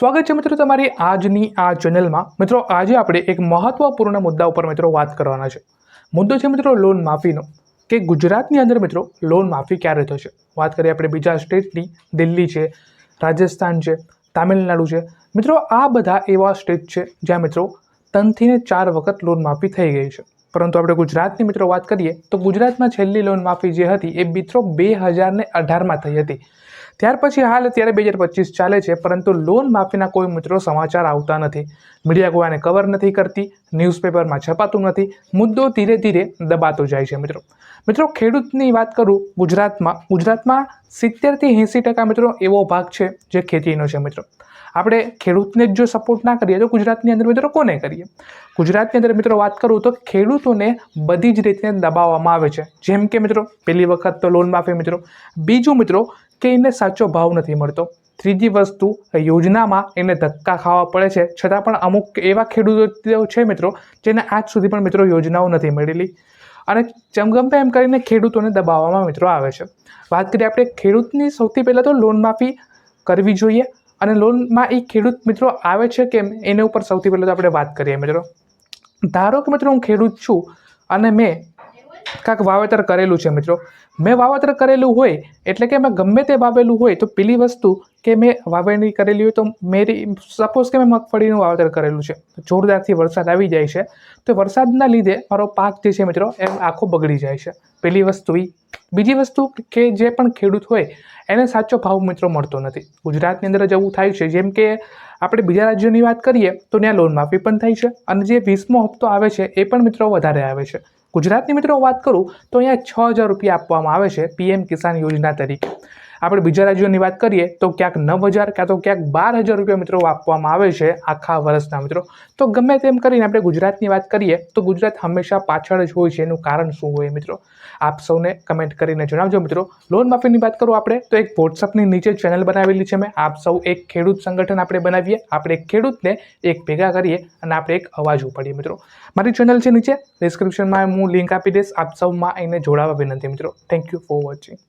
સ્વાગત છે મિત્રો તમારી આજની આ ચેનલમાં. મિત્રો, આજે આપણે એક મહત્વપૂર્ણ મુદ્દા ઉપર મિત્રો વાત કરવાના છે. મુદ્દો છે મિત્રો લોન માફીનો. કે ગુજરાતની અંદર મિત્રો લોન માફી ક્યારે થશે? વાત કરીએ આપણે બીજા સ્ટેટની. દિલ્હી છે, રાજસ્થાન છે, તામિલનાડુ છે. મિત્રો, આ બધા એવા સ્ટેટ છે જ્યાં મિત્રો ત્રણથી ને ચાર વખત લોન માફી થઈ ગઈ છે. પરંતુ આપણે ગુજરાતની મિત્રો વાત કરીએ તો ગુજરાતમાં છેલ્લી લોન માફી જે હતી એ મિત્રો બે હજારને અઢારમાં થઈ હતી. ત્યાર પછી હાલ અત્યારે બે હજાર પચીસ ચાલે છે, પરંતુ લોન માફીના કોઈ મિત્રો સમાચાર આવતા નથી. મીડિયા કોઈને કવર નથી કરતી ન્યૂઝપેપરમાં છપાતું નથી, મુદ્દો ધીરે ધીરે દબાતો જાય છે મિત્રો. મિત્રો, ખેડૂતની વાત કરું, ગુજરાતમાં ગુજરાતમાં સિત્તેરથી એંસી ટકા મિત્રો એવો ભાગ છે જે ખેતીનો છે મિત્રો. આપણે ખેડૂતને જ જો સપોર્ટ ના કરીએ તો ગુજરાતની અંદર મિત્રો કોને કરીએ? ગુજરાતની અંદર મિત્રો વાત કરું તો ખેડૂતોને બધી જ રીતે દબાવવામાં આવે છે. જેમ કે મિત્રો, પહેલી વખત તો લોન માફી મિત્રો. બીજું મિત્રો કે એને સાચો ભાવ નથી મળતો. ત્રીજી વસ્તુ, યોજનામાં એને ધક્કા ખાવા પડે છે. છતાં પણ અમુક એવા ખેડૂતો છે મિત્રો, જેને આજ સુધી પણ મિત્રો યોજનાઓ નથી મળેલી. અને ચમગંપે એમ કરીને ખેડૂતોને દબાવવામાં મિત્રો આવે છે. વાત કરીએ આપણે ખેડૂતની સૌથી પહેલાં તો લોન માફી કરવી જોઈએ. અને લોનમાં એ ખેડૂત મિત્રો આવે છે કેમ? એના ઉપર સૌથી પહેલાં તો આપણે વાત કરીએ મિત્રો. ધારો કે મિત્રો હું ખેડૂત છું અને મેં કાંઈક વાવેતર કરેલું છે મિત્રો. મેં વાવેતર કરેલું હોય એટલે કે મેં ગમે તે વાવેલું હોય તો પેલી વસ્તુ કે મેં વાવણી કરેલી હોય તો મેરી સપોઝ કે મેં મગફળીનું વાવેતર કરેલું છે. જોરદારથી વરસાદ આવી જાય છે. તો વરસાદના લીધે મારો પાક જે છે મિત્રો, એમ આખો બગડી જાય છે. પેલી વસ્તુ એ બીજી વસ્તુ કે જે પણ ખેડૂત હોય, એને સાચો ભાવ મિત્રો મળતો નથી. ગુજરાતની અંદર જ એવું થાય છે. જેમ કે આપણે બીજા રાજ્યોની વાત કરીએ તો ત્યાં લોન માફી પણ થાય છે અને જે વીસમો હપ્તો આવે છે એ પણ મિત્રો વધારે આવે છે. ગુજરાતની મિત્રો વાત કરું તો અહીંયા છ હજાર રૂપિયા આપવામાં આવે છે પીએમ કિસાન યોજના તરીકે. આપણે બીજા રાજ્યોની વાત કરીએ તો ક્યાંક નવ હજાર ક્યાં તો ક્યાંક બાર હજાર રૂપિયા મિત્રો આપવામાં આવે છે આખા વર્ષના મિત્રો. તો ગમે તેમ કરીને આપણે ગુજરાતની વાત કરીએ તો ગુજરાત હંમેશા પાછળ જ હોય છે. એનું કારણ શું હોય મિત્રો? આપ સૌને કમેન્ટ કરીને જણાવજો મિત્રો. લોન માફીની વાત કરું આપણે તો એક વોટ્સઅપની નીચે ચેનલ બનાવેલી છે. મેં આપ સૌ એક ખેડૂત સંગઠન આપણે બનાવીએ. આપણે એક ખેડૂતને એક ભેગા કરીએ અને આપણે એક અવાજ ઉપાડીએ મિત્રો. મારી ચેનલ છે નીચે. ડિસ્ક્રિપ્શનમાં હું લિંક આપી દઈશ. આપ સૌમાં એને જોડાવા વિનંતી મિત્રો. Thank you for watching